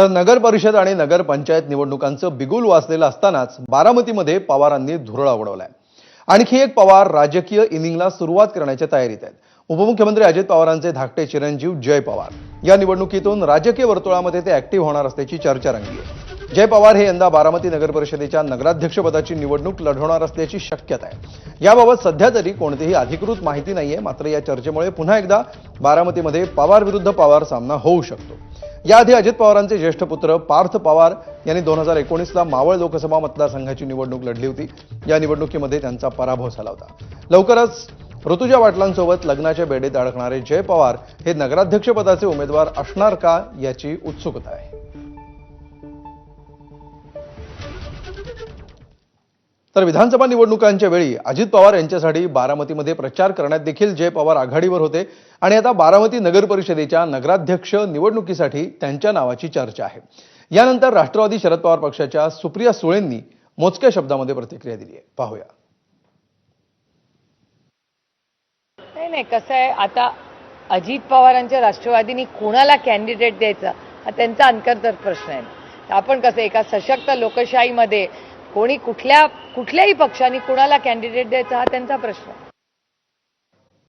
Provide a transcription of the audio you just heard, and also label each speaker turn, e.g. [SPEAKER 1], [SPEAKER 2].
[SPEAKER 1] तर नगर परिषद आणि नगरपंचायत निवडणुकांचं बिगुल वाचलेलं असतानाच बारामतीमध्ये पवारांनी धुरळा उडवलाय. आणखी एक पवार राजकीय इनिंगला सुरुवात करण्याच्या तयारीत आहेत. उपमुख्यमंत्री अजित पवारांचे धाकटे चिरंजीव जय पवार. या निवडणुकीतून राजकीय वर्तुळामध्ये ते ऍक्टिव्ह होणार असल्याची चर्चा रंगली आहे. जय पवार हे यंदा बारामती नगर परिषदेच्या नगराध्यक्षपदाची निवडणूक लढवणार असल्याची शक्यता आहे. याबाबत सध्या तरी कोणतीही अधिकृत माहिती नाहीये मात्र या चर्चेमुळे पुन्हा एकदा बारामतीमध्ये पवार विरुद्ध पवार सामना होऊ शकतो. याआधी अजित पवारांचे ज्येष्ठ पुत्र पार्थ पवार यांनी दोन हजार एकोणीसला मावळ लोकसभा मतदारसंघाची निवडणूक लढली होती. या निवडणुकीमध्ये त्यांचा पराभव झाला होता. लवकरच ऋतुजा वाटलांसोबत लग्नाच्या बेडीत अडकणारे जय पवार हे नगराध्यक्षपदाचे उमेदवार असणार का याची उत्सुकता आहे. तर विधानसभा निवडणुकांच्या वेळी अजित पवार यांच्यासाठी बारामतीमध्ये प्रचार करण्यात देखील जय पवार आघाडीवर होते. आणि आता बारामती नगर परिषदेच्या नगराध्यक्ष निवडणुकीसाठी त्यांच्या नावाची चर्चा आहे. यानंतर राष्ट्रवादी शरद पवार पक्षाच्या सुप्रिया सुळेंनी मोजक्या शब्दामध्ये प्रतिक्रिया दिली आहे. पाहूया.
[SPEAKER 2] नाही नाही कसं आहे आता अजित पवारांच्या राष्ट्रवादीनी कोणाला कॅन्डिडेट द्यायचा हा त्यांचा अंतर्गत प्रश्न आहे. आपण कसं एका सशक्त लोकशाहीमध्ये कोणी कुठल्या कुठल्याही पक्षाने कुणाला कॅन्डिडेट द्यायचा हा त्यांचा प्रश्न. आहे